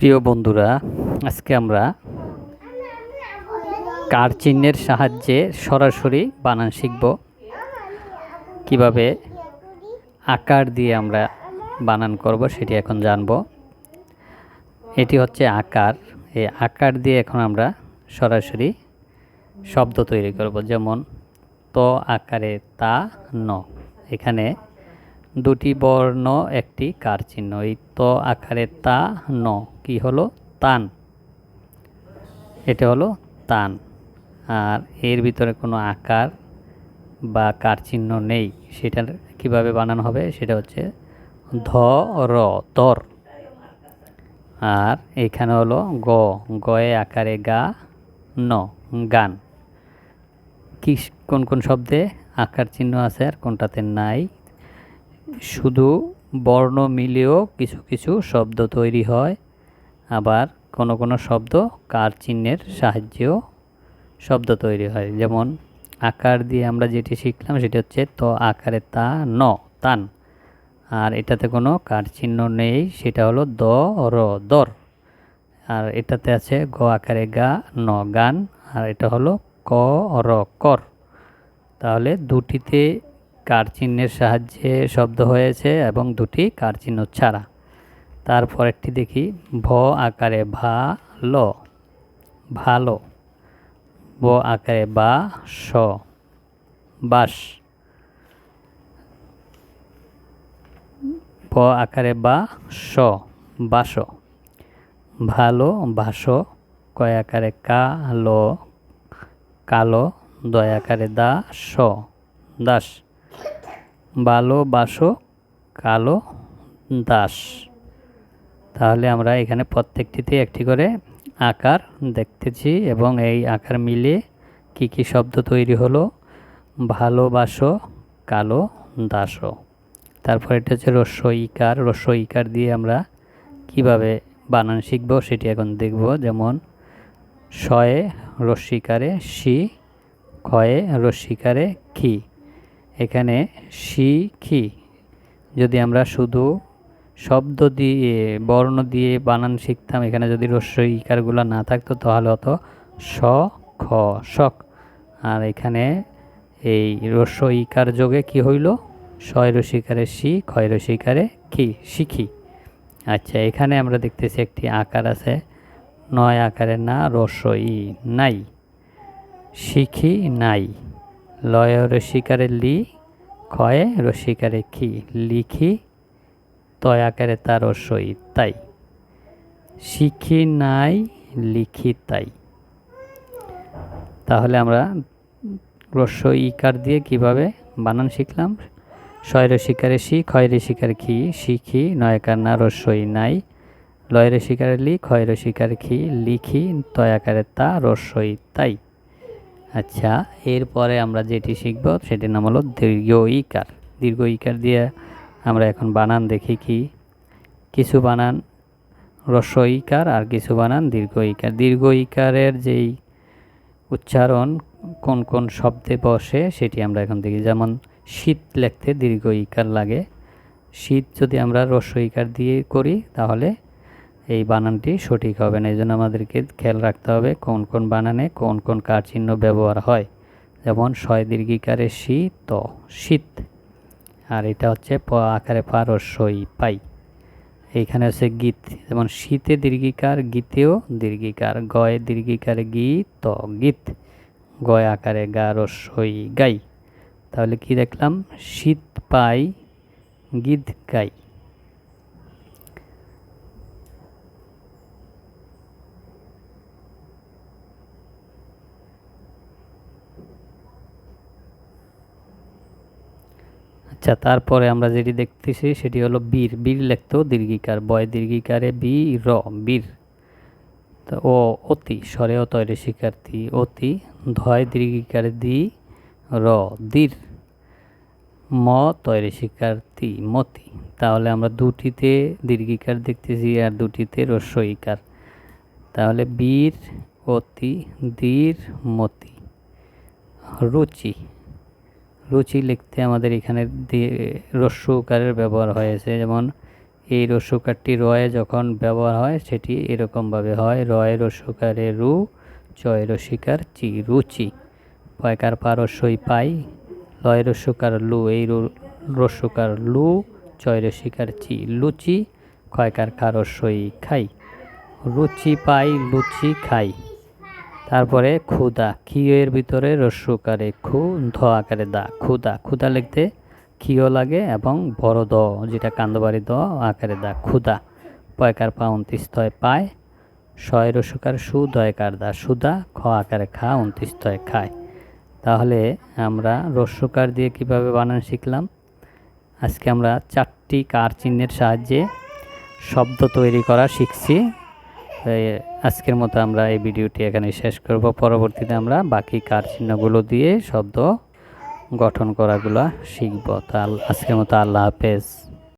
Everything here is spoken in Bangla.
প্রিয় বন্ধুরা, আজকে আমরা কার চিহ্নের সাহায্যে সরাসরি বানান শিখব। কীভাবে আকার দিয়ে আমরা বানান করব সেটি এখন জানব। এটি হচ্ছে আকার। এই আকার দিয়ে এখন আমরা সরাসরি শব্দ তৈরি করব, যেমন ত আকারে তা ন। এখানে দুটি বর্ণ, একটি কার চিহ্ন এই ত আকারে তা, ন। কি হলো? তান। এটা হলো তান। আর এর ভিতরে কোনো আকার বা কার চিহ্ন নেই। সেটা কীভাবে বানানো হবে? সেটা হচ্ছে ধ, র, তর। আর এখানে হলো গ। গয়ে আকারে গা, ন। গান। কি কোন কোন শব্দে আকার চিহ্ন আছে আর কোনটাতে নাই? শুধু বর্ণ মিলেও কিছু কিছু শব্দ তৈরি হয়। আবার কোনো কোনো শব্দ কার চিহ্নের সাহায্যেও শব্দ তৈরি হয়। যেমন আকার দিয়ে আমরা যেটি শিখলাম সেটি হচ্ছে ত আকারে তা, ন তান। আর এটাতে কোনো কার চিহ্ন নেই, সেটা হলো দ, র, দর। আর এটাতে আছে গ আকারে গা, ন গান। আর এটা হলো ক, র, কর। তাহলে দুটিতে কার চিহ্নের সাহায্যে শব্দ হয়েছে এবং দুটি কার চিহ্ন ছাড়া। তারপর একটি দেখি, ভ আকারে ভা ল। ভালো ব আকারে বা স। বাস। ব আকারে বা স। বাস। ভালো বাস কয় আকারে কা লো। কালো দয় আকারে দা স। দাস। ভালোবাসো কালো, দাস। তাহলে আমরা এখানে প্রত্যেকটিতে একটি করে আকার দেখতেছি এবং এই আকার মিলে কি কি শব্দ তৈরি হলো? ভালোবাসো কালো দাসও তারপর এটা হচ্ছে রস্য ইকার রস্য ইকার দিয়ে আমরা কীভাবে বানান শিখব সেটি এখন দেখব। যেমন, শয়ে রস্যিকারে শি, ক্ষয়ে রস্যিকারে খি এখানে শি খি। যদি আমরা শুধু শব্দ দিয়ে, বর্ণ দিয়ে বানান শিখতাম, এখানে যদি রস্য ইকারগুলো না থাকতো, তাহলে হতো স, খ, শক। আর এখানে এই রস্য ইকার যোগে কি হইল? শয় রসিকারে শি, ক্ষয় রসিকারে কি শিখি আচ্ছা এখানে আমরা দেখতেছি একটি আকার আছে। নয় আকারে না রস্য ই নাই শিখি নাই। লয় রসিকারে লি, ক্ষয়ে রসিকারে কি লিখি তয় আকারে তার রসই তাই। শিখি নাই, লিখি তাই। তাহলে আমরা রস্য ইকার দিয়ে কীভাবে বানান শিখলাম? শয় রসিকারে শি, ক্ষয় রসিকার খি শিখি, নয়কার না রস্যই নাই। লয় রসিকারে লি, ক্ষয় রসিকার খি লিখি তয় আকারে তা রস্যই তাই। আচ্ছা এরপরে আমরা যেটি শিখব সেটির নাম হলো দীর্ঘ ইকার। দীর্ঘ ইকার দিয়ে আমরা এখন বানান দেখি কি। কিছু বানান রস্য ইকার আর কিছু বানান দীর্ঘ ইকার। দীর্ঘ ইকারের যেই উচ্চারণ কোন কোন শব্দে বসে সেটি আমরা এখন দেখি। যেমন, শীত লিখতে দীর্ঘ ইকার লাগে। শীত যদি আমরা রস্য ইকার দিয়ে করি তাহলে এই বানানটি সঠিক হবে না। এই জন্য আমাদেরকে খেয়াল রাখতে হবে কোন কোন বানানে কোন কোন কার চিহ্ন ব্যবহার হয়। যেমন শয় দীর্ঘিকারে শি, ত, শীত। আর এটা হচ্ছে প, আকারে পার ও সই পাই। এইখানে হচ্ছে গীত। যেমন শীতে দীর্ঘিকার, গীতেও দীর্ঘিকার। গয়ে দীর্ঘিকারে ত, গীত। গয় আকারে গা রস্যই গাই। তাহলে কি দেখলাম? শীত পাই, গীত গাই। আচ্ছা তারপরে আমরা যেটি দেখতেছি সেটি হলো বীর। বীর লিখতেও দীর্ঘিকার, বয় দীর্ঘিকারে বি র, বীর। ও অতি, স্বরে তৈরি শিক্ষার্থী অতি, ধয় দীর্ঘিকারে দি র, দীর। ম তৈরি শিক্ষার্থী মতি। তাহলে আমরা দুটিতে দীর্ঘিকার দেখতেছি আর দুটিতে রস্যইকার তাহলে বীর, অতি, দীর, মতি। রুচি। রুচি লিখতে আমাদের এখানে রস্যকারের ব্যবহার হয়েছে। যেমন, এই রস্যকারটি রয়ে যখন ব্যবহার হয়, সেটি এরকমভাবে হয়, রয় রস্যকারে রু, চয় রসিকার চি রুচি। পয়কার পারস্যই পাই, লয় রস্যকার লু, এই রস্যকার লু, চয় রসিকার চি লুচি ক্ষয়কার খারস্যই খাই। রুচি পাই, লুচি খাই। তারপরে ক্ষুদা ক্ষিয়ের ভিতরে রস্যকারে খু, ধ আকারে দা ক্ষুদা ক্ষুদা লিখতে ক্ষিয় লাগে এবং বড় দ, যেটা কান্দবাড়ি দ আকারে দা ক্ষুদা পয়কার পা উনত্রিশ তয় পায়, শয় রস্যকার সু দয়কার দা, সুদা, খ আকারে খা, উনত্রিশ তয় খায়। তাহলে আমরা রস্যকার দিয়ে কীভাবে বানান শিখলাম? আজকে আমরা চারটি কার চিহ্নের সাহায্যে শব্দ তৈরি করা শিখছি। আজকের মতো আমরা এই ভিডিওটি এখানে শেষ করব। পরবর্তীতে আমরা বাকি কার চিহ্নগুলো দিয়ে শব্দ গঠন করাগুলো শিখব। তা আজকের মতো আল্লাহ হাফেজ।